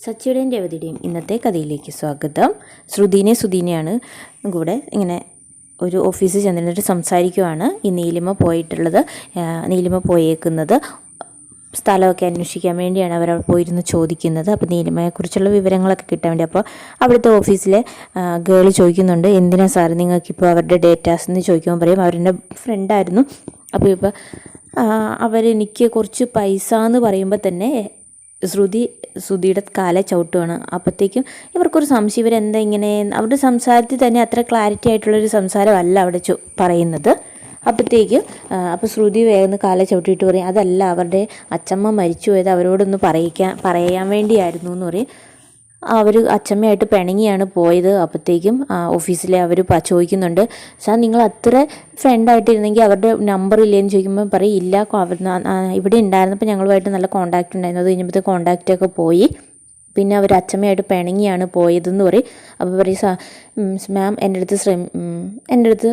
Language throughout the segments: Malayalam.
സച്ചിയുടെയും രവതിയുടെയും ഇന്നത്തെ കഥയിലേക്ക് സ്വാഗതം. ശ്രുതിനെ സുധീനെയാണ് കൂടെ ഇങ്ങനെ ഒരു ഓഫീസിൽ ചെന്നിട്ട് സംസാരിക്കുവാണ്. ഈ നീലിമ പോയിട്ടുള്ളത് നീലിമ പോയേക്കുന്നത്. സ്ഥലമൊക്കെ അന്വേഷിക്കാൻ വേണ്ടിയാണ് അവർ അവിടെ പോയിരുന്ന് ചോദിക്കുന്നത്. അപ്പോൾ നീലിമയെക്കുറിച്ചുള്ള വിവരങ്ങളൊക്കെ കിട്ടാൻ വേണ്ടി. അപ്പോൾ അവിടുത്തെ ഓഫീസിലെ ഗേൾ ചോദിക്കുന്നുണ്ട് എന്തിനാണ് സാർ നിങ്ങൾക്കിപ്പോൾ അവരുടെ ഡേറ്റാസ് എന്ന് ചോദിക്കുമ്പോൾ പറയും അവരുടെ ഫ്രണ്ടായിരുന്നു അപ്പോൾ ഇപ്പോൾ അവരെനിക്ക് കുറച്ച് പൈസ എന്ന് പറയുമ്പോൾ തന്നെ ശ്രുതി ശ്രുതിയുടെ കാലെ ചവിട്ടുകയാണ് അപ്പോഴത്തേക്കും ഇവർക്കൊരു സംശയം. ഇവരെന്താ ഇങ്ങനെ? അവരുടെ സംസാരത്തിൽ തന്നെ അത്ര ക്ലാരിറ്റി ആയിട്ടുള്ളൊരു സംസാരമല്ല അവിടെ പറയുന്നത്. അപ്പോഴത്തേക്കും അപ്പോൾ ശ്രുതി വേഗം കാലെ ചവിട്ടിയിട്ട് പറയും അതല്ല അവരുടെ അച്ചമ്മ മരിച്ചു പോയത് അവരോടൊന്ന് പറയിക്കാൻ പറയാൻ വേണ്ടിയായിരുന്നു എന്ന് പറയും. അവർ അച്ചമ്മയായിട്ട് പിണങ്ങിയാണ് പോയത്. അപ്പോഴത്തേക്കും ഓഫീസിലെ അവർ ചോദിക്കുന്നുണ്ട് സാർ നിങ്ങൾ അത്ര ഫ്രണ്ടായിട്ടിരുന്നെങ്കിൽ അവരുടെ നമ്പർ ഇല്ലേന്ന് ചോദിക്കുമ്പോൾ പറയും ഇല്ല ഇവിടെ ഉണ്ടായിരുന്നപ്പോൾ ഞങ്ങളുമായിട്ട് നല്ല കോണ്ടാക്ട് ഉണ്ടായിരുന്നു. അത് കഴിഞ്ഞപ്പോഴത്തെ കോണ്ടാക്റ്റൊക്കെ പോയി. പിന്നെ അവർ അച്ചമ്മയായിട്ട് പിണങ്ങിയാണ് പോയതെന്ന് പറയും. അപ്പോൾ പറയും മാം എന്റെ അടുത്ത് ശ്രമി എന്റെ അടുത്ത്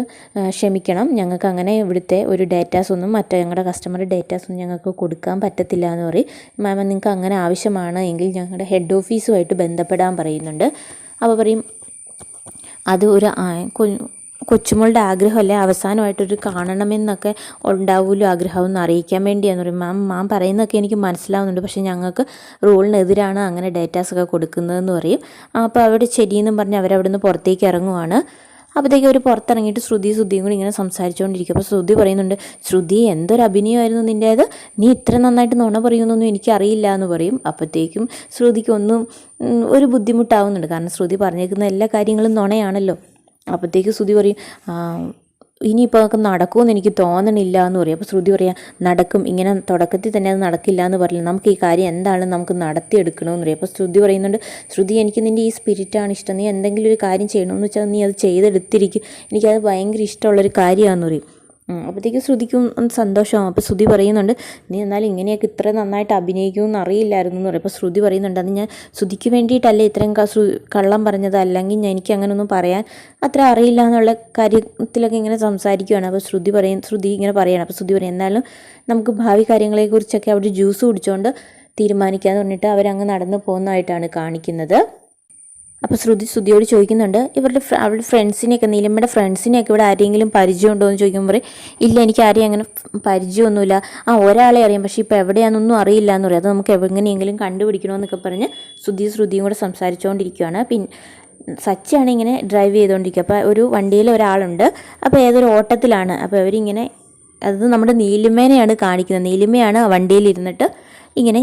ക്ഷമിക്കണം. ഞങ്ങൾക്ക് അങ്ങനെ ഇവിടുത്തെ ഒരു ഡേറ്റാസ് ഒന്നും മറ്റേ ഞങ്ങളുടെ കസ്റ്റമറുടെ ഡേറ്റാസ് ഒന്നും ഞങ്ങൾക്ക് കൊടുക്കാൻ പറ്റത്തില്ല എന്ന് പറയും. മാം നിങ്ങൾക്ക് അങ്ങനെ ആവശ്യമാണ് എങ്കിൽ ഞങ്ങളുടെ ഹെഡ് ഓഫീസുമായിട്ട് ബന്ധപ്പെടാൻ പറയുന്നുണ്ട്. അപ്പോൾ പറയും അത് ഒരു കൊച്ചുമോളുടെ ആഗ്രഹമല്ലേ അവസാനമായിട്ടൊരു കാണണമെന്നൊക്കെ ഉണ്ടാവുമല്ലോ ആഗ്രഹം എന്ന് അറിയിക്കാൻ വേണ്ടിയാന്ന് പറയും. മാം മാം പറയുന്നതൊക്കെ എനിക്ക് മനസ്സിലാവുന്നുണ്ട്. പക്ഷേ ഞങ്ങൾക്ക് റൂളിനെതിരാണ് അങ്ങനെ ഡേറ്റാസ് ഒക്കെ കൊടുക്കുന്നതെന്ന് പറയും. അപ്പോൾ അവിടെ ശരിയെന്നും പറഞ്ഞ് അവരവിടെ നിന്ന് പുറത്തേക്ക് ഇറങ്ങുവാണ്. അപ്പോഴത്തേക്ക് അവർ പുറത്തിറങ്ങിയിട്ട് ശ്രുതി ശ്രുതിയും കൂടി ഇങ്ങനെ സംസാരിച്ചുകൊണ്ടിരിക്കും. അപ്പോൾ ശ്രുതി പറയുന്നുണ്ട് ശ്രുതി എന്തൊരു അഭിനയമായിരുന്നു നിന്റേത് നീ ഇത്ര നന്നായിട്ട് നുണ പറയുമെന്നൊന്നും എനിക്കറിയില്ല എന്ന് പറയും. അപ്പോഴത്തേക്കും ശ്രുതിക്കൊന്നും ഒരു ബുദ്ധിമുട്ടാവുന്നുണ്ട്. കാരണം ശ്രുതി പറഞ്ഞേക്കുന്ന എല്ലാ കാര്യങ്ങളും നുണയാണല്ലോ. അപ്പോഴത്തേക്ക് ശ്രുതി പറയും "ആ, ഇനിയിപ്പോൾ അതൊക്കെ നടക്കുമെന്ന് എനിക്ക് തോന്നണില്ല എന്ന് പറയും. അപ്പോൾ ശ്രുതി പറയാം നടക്കും ഇങ്ങനെ തുടക്കത്തിൽ തന്നെ അത് നടക്കില്ല എന്ന് പറയില്ല നമുക്ക് ഈ കാര്യം എന്താണ്? നമുക്ക് നടത്തിയെടുക്കണമെന്ന് പറയും. അപ്പോൾ ശ്രുതി പറയുന്നുണ്ട് ശ്രുതി എനിക്ക് നിന്റെ ഈ സ്പിരിറ്റാണ് ഇഷ്ടം. നീ എന്തെങ്കിലും ഒരു കാര്യം ചെയ്യണമെന്ന് വെച്ചാൽ നീ അത് ചെയ്തെടുത്തിരിക്കും. എനിക്കത് ഭയങ്കര ഇഷ്ടമുള്ളൊരു കാര്യമാണെന്ന് പറയും. അപ്പോഴത്തേക്ക് ശ്രുതിക്കും ഒന്ന് സന്തോഷമാവും. അപ്പോൾ ശ്രുതി പറയുന്നുണ്ട് നീ എന്നാലും ഇങ്ങനെയൊക്കെ ഇത്ര നന്നായിട്ട് അഭിനയിക്കുമെന്ന് അറിയില്ലായിരുന്നു എന്ന് പറയും. അപ്പോൾ ശ്രുതി പറയുന്നുണ്ട് അത് ഞാൻ ശ്രുതിക്ക് വേണ്ടിയിട്ടല്ലേ ഇത്രയും കള്ളം പറഞ്ഞത്? അല്ലെങ്കിൽ ഞാൻ എനിക്ക് അങ്ങനെയൊന്നും പറയാൻ അത്ര അറിയില്ല എന്നുള്ള കാര്യത്തിലൊക്കെ ഇങ്ങനെ സംസാരിക്കുകയാണ് അപ്പോൾ ശ്രുതി പറയും ശ്രുതി ഇങ്ങനെ പറയുകയാണ് അപ്പോൾ ശ്രുതി പറയും എന്നാലും നമുക്ക് ഭാവി കാര്യങ്ങളെക്കുറിച്ചൊക്കെ അവിടെ ജ്യൂസ് കുടിച്ചുകൊണ്ട് തീരുമാനിക്കാന്ന് പറഞ്ഞിട്ട് അവരങ്ങ് നടന്നു പോകുന്നതായിട്ടാണ് കാണിക്കുന്നത്. അപ്പോൾ ശ്രുതി ശ്രുതിയോട് ചോദിക്കുന്നുണ്ട് ഇവരുടെ അവരുടെ ഫ്രണ്ട്സിനെയൊക്കെ നീലമ്മയുടെ ഫ്രണ്ട്സിനെയൊക്കെ ഇവിടെ ആരെങ്കിലും പരിചയമുണ്ടോ? എന്ന് ചോദിക്കുമ്പോൾ ഇല്ല എനിക്ക് ആരെയും അങ്ങനെ പരിചയമൊന്നുമില്ല. ആ ഒരാളെ അറിയാം പക്ഷേ ഇപ്പോൾ എവിടെയാണെന്നൊന്നും അറിയില്ല എന്ന് പറയും. അത് നമുക്ക് എങ്ങനെയെങ്കിലും കണ്ടുപിടിക്കണമെന്നൊക്കെ പറഞ്ഞ് ശ്രുതി ശ്രുതിയും കൂടെ സംസാരിച്ചുകൊണ്ടിരിക്കുകയാണ് പിന്നെ സച്ചിയാണ് ഇങ്ങനെ ഡ്രൈവ് ചെയ്തുകൊണ്ടിരിക്കുക അപ്പോൾ ഒരു വണ്ടിയിൽ ഒരാളുണ്ട്. അപ്പോൾ ഏതൊരു ഓട്ടത്തിലാണ്? അപ്പോൾ അവരിങ്ങനെ അത് നമ്മുടെ നീലിമേനെയാണ് കാണിക്കുന്നത്. നീലിമയാണ് വണ്ടിയിൽ ഇരുന്നിട്ട് ഇങ്ങനെ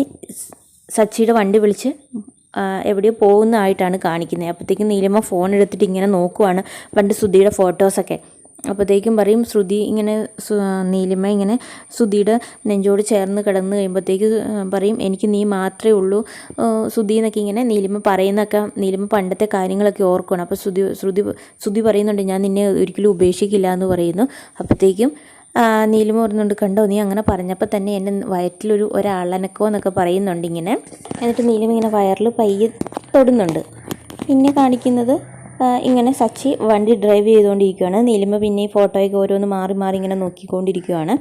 സച്ചിയുടെ വണ്ടി വിളിച്ച് എവിടെയോ പോകുന്നതായിട്ടാണ് കാണിക്കുന്നത്. അപ്പോഴത്തേക്കും നീലിമ ഫോൺ എടുത്തിട്ട് ഇങ്ങനെ നോക്കുവാണ്. പണ്ട് ശ്രുതിയുടെ ഫോട്ടോസൊക്കെ അപ്പോഴത്തേക്കും പറയും ശ്രുതി ഇങ്ങനെ നീലിമ ഇങ്ങനെ ശ്രുതിയുടെ നെഞ്ചോട് ചേർന്ന് കിടന്ന് കഴിയുമ്പോഴത്തേക്ക് പറയും എനിക്ക് നീ മാത്രമേ ഉള്ളൂ. ശ്രുതി എന്നൊക്കെ ഇങ്ങനെ നീലിമ പറയുന്നൊക്കെ നീലിമ പണ്ടത്തെ കാര്യങ്ങളൊക്കെ ഓർക്കുകയാണ് അപ്പോൾ ശ്രുതി ശ്രുതി ശ്രുതി പറയുന്നുണ്ട് ഞാൻ നിന്നെ ഒരിക്കലും ഉപേക്ഷിക്കില്ല എന്ന് പറയുന്നു. അപ്പോഴത്തേക്കും നീലിമ പറഞ്ഞുകൊണ്ട് കണ്ടോ? നീ അങ്ങനെ പറഞ്ഞപ്പോൾ തന്നെ എന്റെ വയറ്റിലൊരു ഒരാളനക്കോ എന്നൊക്കെ പറയുന്നുണ്ട് ഇങ്ങനെ. എന്നിട്ട് നീലിമ ഇങ്ങനെ വയറിൽ പയ്യെ തൊടുന്നുണ്ട്. പിന്നെ കാണിക്കുന്നത് ഇങ്ങനെ സച്ചി വണ്ടി ഡ്രൈവ് ചെയ്തുകൊണ്ടിരിക്കുകയാണ് നീലിമ പിന്നെ ഈ ഫോട്ടോയൊക്കെ ഓരോന്ന് മാറി മാറി ഇങ്ങനെ നോക്കിക്കൊണ്ടിരിക്കുകയാണ്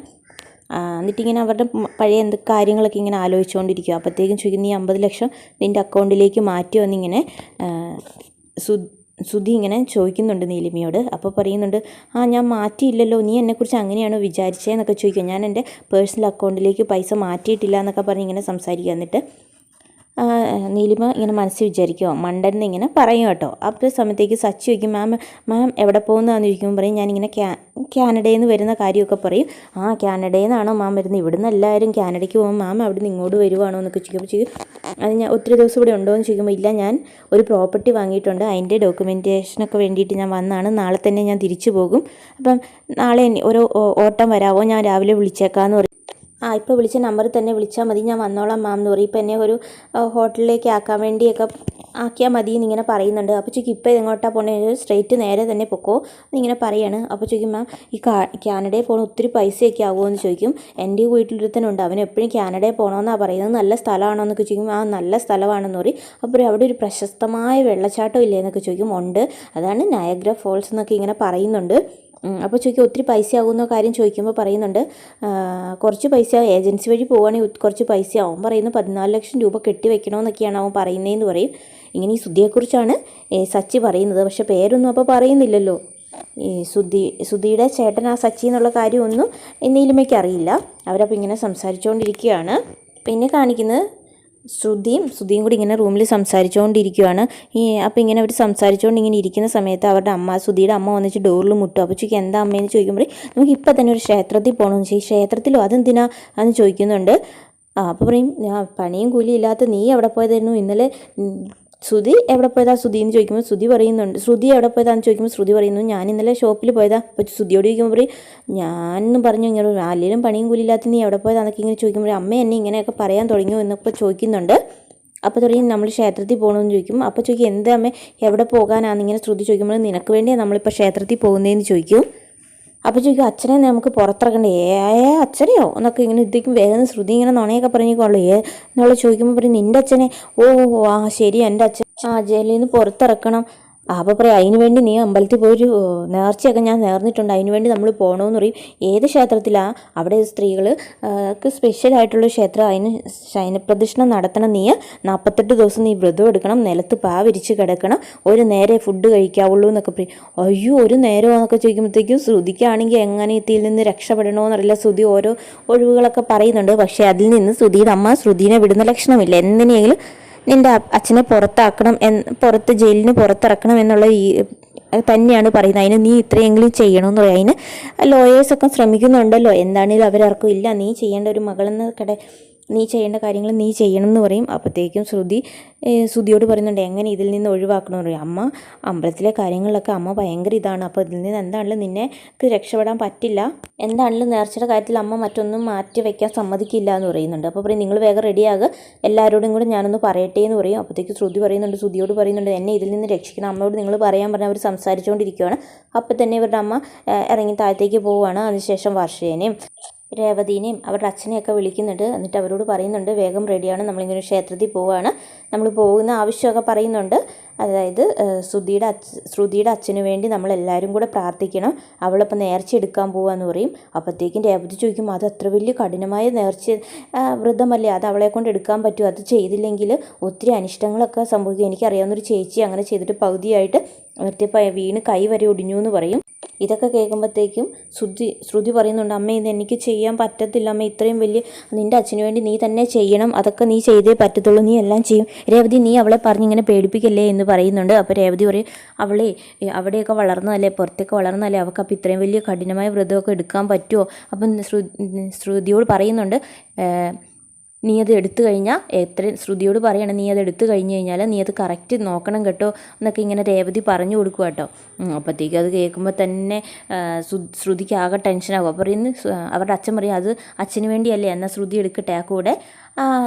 എന്നിട്ടിങ്ങനെ അവരുടെ പഴയ എന്ത് കാര്യങ്ങളൊക്കെ ഇങ്ങനെ ആലോചിച്ചുകൊണ്ടിരിക്കുക അപ്പോഴത്തേക്കും ചോദിക്കും നീ അമ്പത് ലക്ഷം നിന്റെ അക്കൗണ്ടിലേക്ക് മാറ്റുമെന്നിങ്ങനെ സു സുധി ഇങ്ങനെ ചോദിക്കുന്നുണ്ട് നീലിമയോട്. അപ്പോൾ പറയുന്നുണ്ട് ആ ഞാൻ മാറ്റിയില്ലല്ലോ. നീ എന്നെക്കുറിച്ച് അങ്ങനെയാണോ വിചാരിച്ചതെന്നൊക്കെ ചോദിക്കുക ഞാൻ എന്റെ പേഴ്സണൽ അക്കൗണ്ടിലേക്ക് പൈസ മാറ്റിയിട്ടില്ല എന്നൊക്കെ പറഞ്ഞ് ഇങ്ങനെ സംസാരിക്കുക. എന്നിട്ട് നീലിമ ഇങ്ങനെ മനസ്സിൽ വിചാരിക്കുമോ മണ്ടൻ എന്നിങ്ങനെ പറയും കേട്ടോ. അപ്പോൾ സമയത്തേക്ക് സച്ചി ചോദിക്കും മാം മാം എവിടെ പോകുന്നതാണെന്ന് ചോദിക്കുമ്പോൾ പറയും ഞാനിങ്ങനെ ക്യാ കാനഡയിൽ നിന്ന് വരുന്ന കാര്യമൊക്കെ പറയും. ആ കാനഡയിൽ നിന്നാണോ മാം വരുന്നത്? ഇവിടുന്ന് എല്ലാവരും കാനഡയ്ക്ക് പോകുമ്പോൾ മാം അവിടെ നിന്ന് ഇങ്ങോട്ട് വരുവാണോ? എന്നൊക്കെ ചോദിക്കുമ്പോൾ ചോദിക്കും അത് ഞാൻ ഒത്തിരി ദിവസം ഇവിടെ ഉണ്ടോ എന്ന് ചോദിക്കുമ്പോൾ ഇല്ല ഞാൻ ഒരു പ്രോപ്പർട്ടി വാങ്ങിയിട്ടുണ്ട്. അതിന്റെ ഡോക്യുമെന്റേഷനൊക്കെ വേണ്ടിയിട്ട് ഞാൻ വന്നാണ്. നാളെ തന്നെ ഞാൻ തിരിച്ചു പോകും. അപ്പം നാളെ ഒരു ഓട്ടം വരാവോ? ഞാൻ രാവിലെ വിളിച്ചേക്കാമെന്ന് പറയും. ആ ഇപ്പോൾ വിളിച്ച നമ്പറിൽ തന്നെ വിളിച്ചാൽ മതി. ഞാൻ വന്നോളാം മാം എന്ന് പറയും. ഇപ്പം എന്നെ ഒരു ഹോട്ടലിലേക്ക് ആക്കാൻ വേണ്ടിയൊക്കെ ആക്കിയാൽ മതി എന്നിങ്ങനെ പറയുന്നുണ്ട്. അപ്പോൾ ചോദിക്കും ഇപ്പോൾ എങ്ങോട്ടാണ് പോകേണ്ടത് സ്ട്രെയിറ്റ് നേരെ തന്നെ പൊക്കോ എന്നിങ്ങനെ പറയാണ്. അപ്പോൾ ചോദിക്കും മാം ഈ കാനഡയിൽ പോകണം ഒത്തിരി പൈസയൊക്കെ ആകുമോ ചോദിക്കും. എന്റെ വീട്ടിലൊരുത്തനുണ്ട്. അവൻ എപ്പോഴും കാനഡയിൽ പോകണമെന്നാണ് പറയുന്നത്. നല്ല സ്ഥലമാണോ എന്നൊക്കെ ചോദിക്കും. ആ നല്ല സ്ഥലമാണെന്ന് പറയും. അപ്പോൾ അവിടെ ഒരു പ്രശസ്തമായ വെള്ളച്ചാട്ടം ഇല്ലേ എന്നൊക്കെ ചോദിക്കും. ഉണ്ട്. അതാണ് നയഗ്ര ഫോൾസ് എന്നൊക്കെ ഇങ്ങനെ പറയുന്നുണ്ട്. അപ്പോൾ ചോദിക്കുക ഒത്തിരി പൈസ ആകുന്ന കാര്യം ചോദിക്കുമ്പോൾ പറയുന്നുണ്ട് കുറച്ച് പൈസ ഏജൻസി വഴി പോവുകയാണെങ്കിൽ കുറച്ച് പൈസ ആവും പറയുന്നു പതിനാല് ലക്ഷം രൂപ കെട്ടി വെക്കണമെന്നൊക്കെയാണ് അവൻ പറയുന്നതെന്ന് പറയും. ഇങ്ങനെ ഈ സുധിയെക്കുറിച്ചാണ് സച്ചി പറയുന്നത്. പക്ഷേ പേരൊന്നും അപ്പോൾ പറയുന്നില്ലല്ലോ. ഈ സുധി സുധിയുടെ ചേട്ടൻ ആ സച്ചി എന്നുള്ള കാര്യമൊന്നും നീലിമയ്ക്ക് അറിയില്ല. അവരപ്പോൾ ഇങ്ങനെ സംസാരിച്ചുകൊണ്ടിരിക്കുകയാണ് പിന്നെ കാണിക്കുന്നത് ശ്രുതിയും ശ്രുതിയും കൂടി ഇങ്ങനെ റൂമിൽ സംസാരിച്ചുകൊണ്ടിരിക്കുകയാണ് ഈ അപ്പോൾ ഇങ്ങനെ അവർ സംസാരിച്ചുകൊണ്ട് ഇങ്ങനെ ഇരിക്കുന്ന സമയത്ത് അവരുടെ അമ്മ ശ്രുതിയുടെ അമ്മ വന്നിട്ട് ഡോറിൽ മുട്ടും. അപ്പോൾ ചോദിക്കും എന്താ അമ്മയെന്ന് ചോദിക്കുമ്പോൾ നമുക്ക് ഇപ്പം തന്നെ ഒരു ക്ഷേത്രത്തിൽ പോകണമെന്ന് ചോദിക്കും ക്ഷേത്രത്തിലോ അതെന്തിനാ എന്ന് ചോദിക്കുന്നുണ്ട്. ആ അപ്പോൾ പറയും "ആ, പണിയും കൂലിയും ഇല്ലാത്ത നീ അവിടെ പോയതായിരുന്നു? ഇന്നലെ ശ്രുതി എവിടെ പോയതാ? ശ്രുതി എന്ന് ചോദിക്കുമ്പോൾ ശ്രുതി പറയുന്നുണ്ട്. ശ്രുതി എവിടെ പോയതാന്ന് ചോദിക്കുമ്പോൾ ശ്രുതി പറയുന്നു. ഞാൻ ഇന്നലെ ഷോപ്പിൽ പോയതാ. അപ്പോൾ ശ്രുതിയോട് ചോദിക്കുമ്പോൾ പറയും ഞാനെന്നും പറഞ്ഞു ഇങ്ങനെ ആലിലും പണിയും കൂലില്ലാത്ത നീ എവിടെ പോയതാന്നൊക്കെ ഇങ്ങനെ ചോദിക്കുമ്പോൾ അമ്മ എന്നെ ഇങ്ങനെയൊക്കെ പറയാൻ തുടങ്ങിയോ? എന്നൊക്കെ ചോദിക്കുന്നുണ്ട്. അപ്പോൾ തുടങ്ങി നമ്മൾ ക്ഷേത്രത്തിൽ പോകണമെന്ന് ചോദിക്കും. അപ്പോൾ ചോദിക്കും എന്താ അമ്മ എവിടെ പോകാനാണെന്ന് ഇങ്ങനെ ശ്രുതി ചോദിക്കുമ്പോൾ നിനക്ക് വേണ്ടിയാണ് നമ്മളിപ്പോൾ ക്ഷേത്രത്തിൽ പോകുന്നതെന്ന് ചോദിക്കും. അപ്പോൾ ചോദിക്കും അച്ഛനെ നമുക്ക് പുറത്തിറക്കണ്ടേ? ഏ അച്ഛനെയോ? എന്നൊക്കെ ഇങ്ങനെ ഇതിക്കും വേഗം ശ്രുതി ഇങ്ങനെ നുണയൊക്കെ പറഞ്ഞേക്കുള്ളൂ ഏ? എന്നുള്ള ചോദിക്കുമ്പോൾ പറയും നിന്റെ അച്ഛനെ. ഓ ആ ശരി എന്റെ അച്ഛൻ. ആ ജയിലിൽ നിന്ന് പുറത്തിറക്കണം. അപ്പോൾ പറയും അതിന് വേണ്ടി നീ അമ്പലത്തിൽ പോയൊരു ഓ, നേർച്ചയൊക്കെ ഞാൻ നേർന്നിട്ടുണ്ട്. അതിന് വേണ്ടി നമ്മൾ പോകണമെന്ന് പറയും. ഏത് ക്ഷേത്രത്തിലാണ് അവിടെ സ്ത്രീകൾ സ്പെഷ്യൽ സ്പെഷ്യലായിട്ടുള്ള ക്ഷേത്രം. അതിന് ശയനപ്രദക്ഷിണം നടത്തണം. നീ നാൽപ്പത്തെട്ട് ദിവസം നീ വ്രതം എടുക്കണം. നിലത്ത് പാ വിരിച്ച് കിടക്കണം. ഒരു നേരെ ഫുഡ് കഴിക്കാവുള്ളൂ എന്നൊക്കെ പറയും. അയ്യോ ഒരു നേരം എന്നൊക്കെ ചോദിക്കുമ്പോഴത്തേക്കും ശ്രുതിക്കാണെങ്കിൽ എങ്ങനെ ഇതിൽ നിന്ന് രക്ഷപ്പെടണമെന്നറിയില്ല ശ്രുതി ഓരോ ഒഴിവുകളൊക്കെ പറയുന്നുണ്ട്. പക്ഷേ അതിൽ നിന്ന് ശ്രുതിയുടെ അമ്മ ശ്രുതിനെ വിടുന്ന ലക്ഷണമില്ല. എന്തിനെങ്കിലും നിന്റെ അച്ഛനെ പുറത്താക്കണം എന്ന് പുറത്ത് ജയിലിന് പുറത്തിറക്കണം എന്നുള്ള തന്നെയാണ് പറയുന്നത്. അതിന് നീ ഇത്രയെങ്കിലും ചെയ്യണമെന്ന് പറയും. അതിന് ലോയേഴ്സൊക്കെ ശ്രമിക്കുന്നുണ്ടല്ലോ. എന്താണേലും അവരാർക്കും ഇല്ല നീ ചെയ്യേണ്ട ഒരു മകളെന്ന് കട നീ ചെയ്യേണ്ട കാര്യങ്ങൾ നീ ചെയ്യണം എന്ന് പറയും. അപ്പോഴത്തേക്കും ശ്രുതി ശ്രുതിയോട് പറയുന്നുണ്ട് എങ്ങനെ ഇതിൽ നിന്ന് ഒഴിവാക്കണമെന്ന് പറയും? അമ്മ അമ്പലത്തിലെ കാര്യങ്ങളിലൊക്കെ അമ്മ ഭയങ്കര ഇതാണ്. അപ്പോൾ ഇതിൽ നിന്ന് എന്താണല്ലോ നിന്നെ രക്ഷപ്പെടാൻ പറ്റില്ല? എന്താണല്ലോ നേർച്ചയുടെ കാര്യത്തിൽ അമ്മ മറ്റൊന്നും മാറ്റി വയ്ക്കാൻ സമ്മതിക്കില്ല എന്ന് പറയുന്നുണ്ട്. അപ്പോൾ പറയും നിങ്ങൾ വേഗം റെഡിയാകുക എല്ലാവരോടും കൂടെ ഞാനൊന്ന് പറയട്ടെ എന്ന് പറയും. അപ്പോഴത്തേക്ക് ശ്രുതി പറയുന്നുണ്ട് ശ്രുതിയോട് പറയുന്നുണ്ട് എന്നെ ഇതിൽ നിന്ന് രക്ഷിക്കണം. അമ്മയോട് നിങ്ങൾ പറയാൻ പറഞ്ഞാൽ അവർ സംസാരിച്ചുകൊണ്ടിരിക്കുകയാണ് അപ്പോൾ തന്നെ ഇവരുടെ അമ്മ ഇറങ്ങി താഴത്തേക്ക് പോവുകയാണ് അതിനുശേഷം വർഷേനെയും രേവതീനെയും അവരുടെ അച്ഛനെയൊക്കെ വിളിക്കുന്നുണ്ട്. എന്നിട്ട് അവരോട് പറയുന്നുണ്ട് വേഗം റെഡിയാണ് നമ്മളിങ്ങനെ ക്ഷേത്രത്തിൽ പോവുകയാണ് നമ്മൾ പോകുന്ന ആവശ്യമൊക്കെ പറയുന്നുണ്ട്. അതായത് ശ്രുതിയുടെ അച്ഛ ശ്രുതിയുടെ അച്ഛന് വേണ്ടി നമ്മൾ എല്ലാവരും കൂടെ പ്രാർത്ഥിക്കണം. അവളിപ്പോൾ നേർച്ച എടുക്കാൻ പോവാന്ന് പറയും. അപ്പോഴത്തേക്കും രേവതി ചോദിക്കും അത് അത്ര വലിയ കഠിനമായ നേർച്ച വ്രതമല്ലേ? അത് അവളെ കൊണ്ട് എടുക്കാൻ പറ്റുമോ അത് ചെയ്തില്ലെങ്കിൽ ഒത്തിരി അനിഷ്ടങ്ങളൊക്കെ സംഭവിക്കും. എനിക്കറിയാവുന്നൊരു ചേച്ചി അങ്ങനെ ചെയ്തിട്ട് പകുതിയായിട്ട് നിർത്തിയപ്പോൾ വീണ് കൈ വരെ ഒടിഞ്ഞു എന്ന് പറയും. ഇതൊക്കെ കേൾക്കുമ്പോഴത്തേക്കും ശ്രുതി ശ്രുതി പറയുന്നുണ്ട് അമ്മ ഇത് എനിക്ക് ചെയ്യാൻ പറ്റത്തില്ല. അമ്മ ഇത്രയും വലിയ നിന്റെ അച്ഛന് വേണ്ടി നീ തന്നെ ചെയ്യണം. അതൊക്കെ നീ ചെയ്തേ പറ്റത്തുള്ളൂ. നീ എല്ലാം ചെയ്യും. രേവതി നീ അവളെ പറഞ്ഞിങ്ങനെ പേടിപ്പിക്കല്ലേ എന്ന് പറയുന്നുണ്ട്. അപ്പോൾ രേവതി പറയും അവളെ അവിടെയൊക്കെ വളർന്നതല്ലേ പുറത്തേക്ക് വളർന്നതല്ലേ അവൾക്ക് അപ്പോൾ ഇത്രയും വലിയ കഠിനമായ വ്രതമൊക്കെ എടുക്കാൻ പറ്റുമോ അപ്പം ശ്രു ശ്രുതിയോട് പറയുന്നുണ്ട് നീ അത് എടുത്തു കഴിഞ്ഞാൽ എത്ര ശ്രുതിയോട് പറയണം നീ അത് എടുത്തു കഴിഞ്ഞ് കഴിഞ്ഞാൽ നീ അത് കറക്റ്റ് നോക്കണം കേട്ടോ എന്നൊക്കെ ഇങ്ങനെ രേവതി പറഞ്ഞു കൊടുക്കുക കേട്ടോ. അപ്പോഴത്തേക്ക് അത് കേൾക്കുമ്പോൾ തന്നെ ശ്രുതിക്ക് ആകെ. ടെൻഷനാകും അപ്പോൾ പറയുന്നു അവരുടെ അച്ഛൻ പറയും അത് അച്ഛന് വേണ്ടിയല്ലേ എന്നാൽ ശ്രുതി എടുക്കട്ടെ ആ കൂടെ.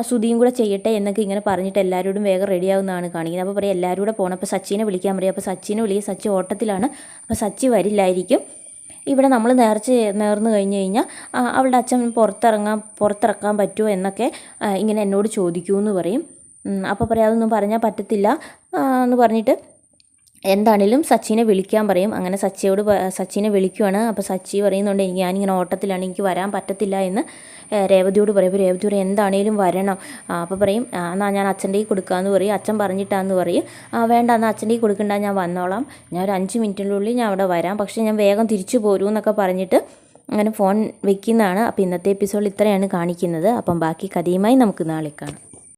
ശ്രുതിയും കൂടെ ചെയ്യട്ടെ എന്നൊക്കെ ഇങ്ങനെ പറഞ്ഞിട്ട് എല്ലാവരോടും വേഗം റെഡിയാവുന്നതാണ് കാണിക്കുന്നത്. അപ്പോൾ പറയും എല്ലാവരും കൂടെ പോകണം അപ്പോൾ സച്ചിനെ വിളിക്കാൻ പറയും. അപ്പോൾ സച്ചിനെ വിളിക്കുക സച്ചി ഓട്ടത്തിലാണ്. അപ്പോൾ സച്ചി വരില്ലായിരിക്കും. ഇവിടെ നമ്മൾ നേർച്ച നേർന്നു കഴിഞ്ഞ് കഴിഞ്ഞാൽ അവളുടെ അച്ഛൻ പുറത്തിറങ്ങാൻ പുറത്തിറക്കാൻ പറ്റുമോ എന്നൊക്കെ ഇങ്ങനെ എന്നോട് ചോദിക്കുമെന്ന് പറയും. അപ്പോൾ പറയാം അതൊന്നും പറഞ്ഞാൽ പറ്റത്തില്ല എന്ന് പറഞ്ഞിട്ട് എന്താണേലും സച്ചിനെ വിളിക്കാൻ പറയും. അങ്ങനെ സച്ചിയോട് സച്ചിനെ വിളിക്കുവാണ്. അപ്പോൾ സച്ചി പറയുന്നുണ്ട് എനിക്ക് ഞാനിങ്ങനെ ഓട്ടത്തിലാണ് എനിക്ക് വരാൻ പറ്റത്തില്ല എന്ന് രേവതിയോട് പറയും. അപ്പോൾ രേവതി പറയും എന്താണേലും വരണം. അപ്പോൾ പറയും "ആ, എന്നാൽ ഞാൻ അച്ഛന്റെ കയ്യിൽ കൊടുക്കാമെന്ന് പറയും. അച്ഛൻ പറഞ്ഞിട്ടാന്ന് പറയും. ആ വേണ്ട എന്നാൽ അച്ഛന്റെ കയ്യിൽ കൊടുക്കണ്ട ഞാൻ വന്നോളാം. ഞാൻ ഒരു അഞ്ച് മിനിറ്റിനുള്ളിൽ ഞാൻ അവിടെ വരാം. പക്ഷേ ഞാൻ വേഗം തിരിച്ചു പോരൂ എന്നൊക്കെ പറഞ്ഞിട്ട് അങ്ങനെ ഫോൺ വെക്കുന്നതാണ്. അപ്പോൾ ഇന്നത്തെ എപ്പിസോഡിൽ ഇത്രയാണ് കാണിക്കുന്നത്. അപ്പം ബാക്കി കഥയുമായി നമുക്ക് നാളെ കാണാം.